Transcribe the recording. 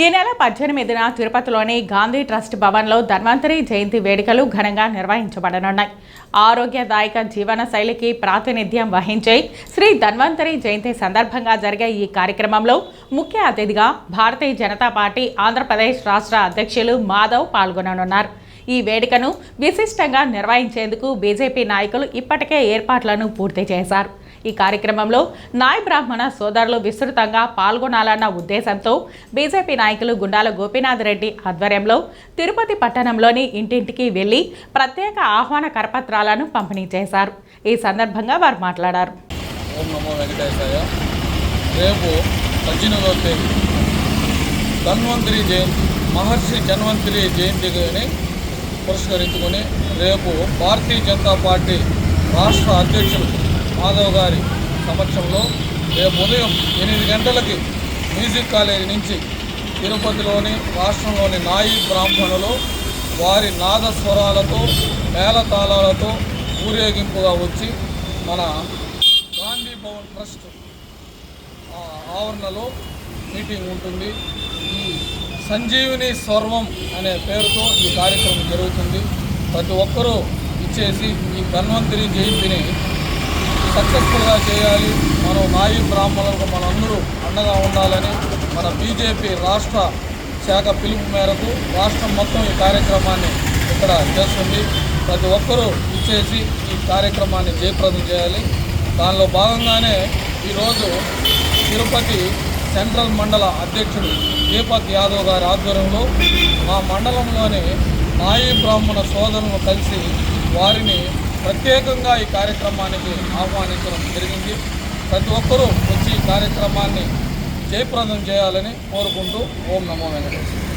ఈ నెల పద్దెనిమిదిన తిరుపతిలోని గాంధీ ట్రస్ట్ భవన్లో ధన్వంతరి జయంతి వేడుకలు ఘనంగా నిర్వహించబడనున్నాయి. ఆరోగ్యదాయక జీవన శైలికి ప్రాతినిధ్యం వహించే శ్రీ ధన్వంతరి జయంతి సందర్భంగా జరిగే ఈ కార్యక్రమంలో ముఖ్య అతిథిగా భారతీయ జనతా పార్టీ ఆంధ్రప్రదేశ్ రాష్ట్ర అధ్యక్షులు మాధవ్ పాల్గొననున్నారు. ఈ వేడుకను విశిష్టంగా నిర్వహించేందుకు బీజేపీ నాయకులు ఇప్పటికే ఏర్పాట్లను పూర్తి చేశారు. ఈ కార్యక్రమంలో నాయ బ్రాహ్మణ సోదరులు విస్తృతంగా పాల్గొనాలన్న ఉద్దేశంతో బీజేపీ నాయకులు గుండాల గోపీనాథ్ రెడ్డి ఆధ్వర్యంలో తిరుపతి పట్టణంలోని ఇంటింటికి వెళ్ళి ప్రత్యేక ఆహ్వాన కరపత్రాలను పంపిణీ చేశారు. ఈ సందర్భంగా వారు మాట్లాడారు. రేపు ధన్వంతరి జయంతి మహర్షి జన్వంతరి జయంతిని పురస్కరించుకొని రేపు భారతీయ జనతా పార్టీ రాష్ట్ర అధ్యక్షుడు మాధవ్ గారి సమక్షంలో రేపు ఉదయం ఎనిమిది గంటలకి మ్యూజిక్ కాలేజీ నుంచి తిరుపతిలోని రాష్ట్రంలోని నాయి బ్రాహ్మణులు వారి నాదస్వరాలతో మేళతాళాలతో ఊరేగింపుగా వచ్చి మన గాంధీ భవన్ ట్రస్ట్ ఆ ఆవరణలో మీటింగ్ ఉంటుంది. ఈ సంజీవిని స్వర్వం అనే పేరుతో ఈ కార్యక్రమం జరుగుతుంది. ప్రతి ఒక్కరూ ఇచ్చేసి ఈ ధన్వంతరి జయంతిని సక్సెస్ఫుల్గా చేయాలి. మనం నాయి బ్రాహ్మణులకు మనందరూ అండగా ఉండాలని మన బీజేపీ రాష్ట్ర శాఖ పిలుపు మేరకు రాష్ట్రం మొత్తం ఈ కార్యక్రమాన్ని ఇక్కడ చేస్తుంది. ప్రతి ఒక్కరూ ఇచ్చేసి ఈ కార్యక్రమాన్ని జయప్రదం చేయాలి. దానిలో భాగంగానే ఈరోజు తిరుపతి సెంట్రల్ మండల అధ్యక్షుడు దీపక్ యాదవ్ గారి ఆధ్వర్యంలో మా మండలంలోని నాయి బ్రాహ్మణ సోదరులను కలిసి వారిని ప్రత్యేకంగా ఈ కార్యక్రమానికి ఆహ్వానించడం జరిగింది. ప్రతి ఒక్కరూ వచ్చి ఈ కార్యక్రమాన్ని జయప్రదం చేయాలని కోరుకుంటూ ఓం నమో వెంకటేశ్వర.